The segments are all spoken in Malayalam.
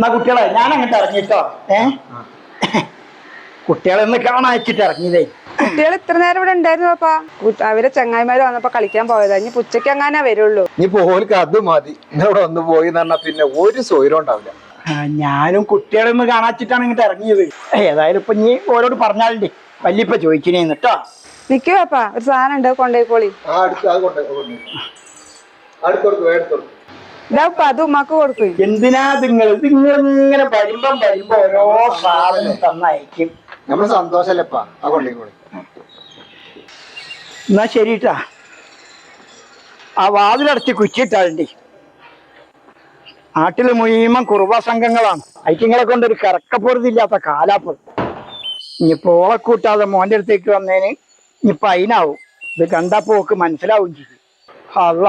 എന്നാ കുട്ടികളെ ഞാൻ അങ്ങോട്ട് ഇറങ്ങിട്ടോ. ഏ? കുട്ടികളെ ഒന്ന് കാണാച്ചിട്ട് ഇറങ്ങിയതേ. കുട്ടികൾ ഇത്ര നേരം ഇവിടെ ഉണ്ടായിരുന്നു പാപ്പാ. കു- അവരെ ചങ്ങായിമാര് വന്നപ്പോ കളിക്കാൻ പോയതാ. ഇനി ഉച്ചയ്ക്ക് അങ്ങനെ വരുള്ളൂ. ഇനി പോലിക്ക് അത് മതി. ഇവിടെ ഒന്ന് പോയി എന്ന് പറഞ്ഞാൽ പിന്നെ ഒരു സൗകര്യം ഉണ്ടാവില്ല. ഞാനും കുട്ടികളെ ഒന്ന് കാണാച്ചിട്ടാണ് ഇങ്ങോട്ട് ഇറങ്ങിയത്. ഏതായാലും ഇപ്പൊ നീ ഓരോട് പറഞ്ഞാലേ വല്യപ്പ ചോദിക്കണേന്ന് കേട്ടോ നിക്ക് പാപ്പാ ഒരു സാധനം ഉണ്ട് കൊണ്ടുപോയിക്കോളി. ആ അടുത്ത് അത് കൊണ്ട് അടുത്തോർക്ക് വേടത്തോർക്ക് ഇതാ ഉപ്പ അത് ഉമ്മാക്ക് കൊടുക്കും. എന്തിനാ നിങ്ങൾ നിങ്ങൾ ഇങ്ങനെ വരുമ്പം വരുമ്പോ ഓരോ സാധനം തന്നയക്കും. നമ്മൾ സന്തോഷല്ലപ്പാ. ആ എന്നാ ശരിട്ടാ. ആ വാതിലടച്ച് കുച്ചിട്ടാളുണ്ട് നാട്ടിൽ മുഴുവൻ കുറുവ സംഘങ്ങളാണ്. ഐക്യങ്ങളെ കൊണ്ട് ഒരു കിറക്കപ്പുറത്തില്ലാത്ത കാലാപ്പ്. ഇനിയിപ്പോ ഓളെ കൂട്ടാതെ മോന്റെ അടുത്തേക്ക് വന്നേന് ഇനിയിപ്പൊ അതിനാവും ഇത് കണ്ടപ്പോ ഓക്ക് മനസ്സിലാവും ചെയ്തു അല്ല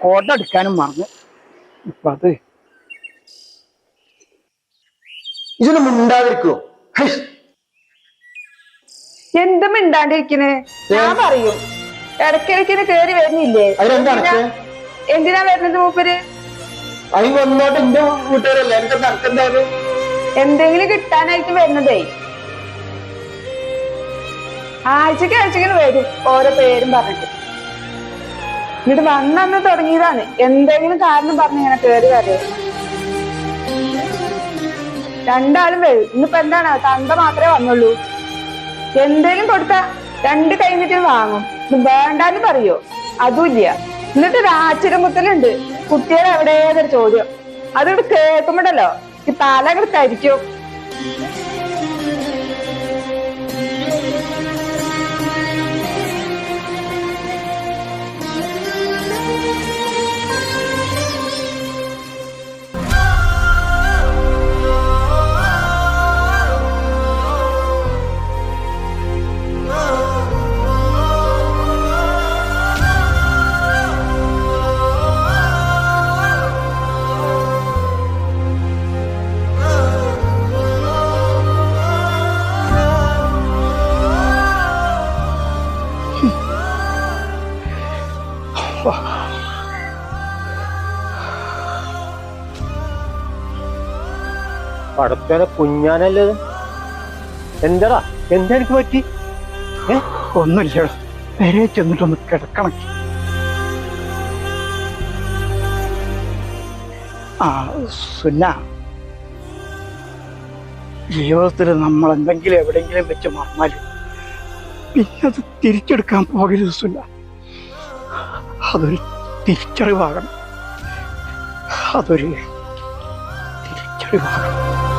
കോട്ട എടുക്കാനും മറന്നു. ഇപ്പൊ അത്. ഇതൊന്നും മുണ്ടാതിരിക്കോ? എന്തും മിണ്ടാണ്ടിരിക്കണ്? ഞാൻ പറയും. ഇടയ്ക്കിടയ്ക്കിന് കേറി വരുന്നില്ലേ? എന്തിനാ- എന്തിനാ വരുന്നത് മൂപ്പര്? അതിന് വന്നോട്ട് എന്റെ വീട്ടുകാരല്ലേ? എന്റെ നടക്കെന്തായാലും എന്തെങ്കിലും കിട്ടാനായിരിക്കും വരുന്നതേ. ആഴ്ചക്ക് ആഴ്ചക്കിന് വരും. ഓരോ പേരും പറഞ്ഞിട്ട്. എന്നിട്ട് വന്നന്ന് തുടങ്ങിയതാണ്. എന്തെങ്കിലും കാരണം പറഞ്ഞു ഇങ്ങനെ കയറി വരും. രണ്ടാളും വരും. ഇന്നിപ്പോ എന്താണ്? തന്ത മാത്രമേ വന്നുള്ളൂ. എന്തെങ്കിലും കൊടുത്ത രണ്ട് കഴിഞ്ഞിട്ട് വാങ്ങും. വേണ്ടെന്ന് പറയോ? അതുമില്ല. എന്നിട്ട് രാച്ചിരമുത്തലുണ്ട് കുട്ടികൾ എവിടെയാ ചോദ്യം. അതിവിടെ കേൾക്കുമ്പോണ്ടല്ലോ. ഈ തല അങ്ങോട്ട് കരിക്കും പടത്തോനെ കുഞ്ഞാനല്ലേ എന്താടാ? എന്താ എനിക്ക് പറ്റി? ഒന്നുമില്ല വരെ ചെന്നിട്ടൊന്ന് കിടക്കണം. ആ സുന്ന. ജീവിതത്തിൽ നമ്മൾ എന്തെങ്കിലും എവിടെയെങ്കിലും വെച്ച് മറന്നാൽ പിന്നെ അത് തിരിച്ചെടുക്കാൻ പോകരുത് സുന്ന. അതൊരു തിരിച്ചറിവാകണം. അതൊരു തിരിച്ചറിവാകണം.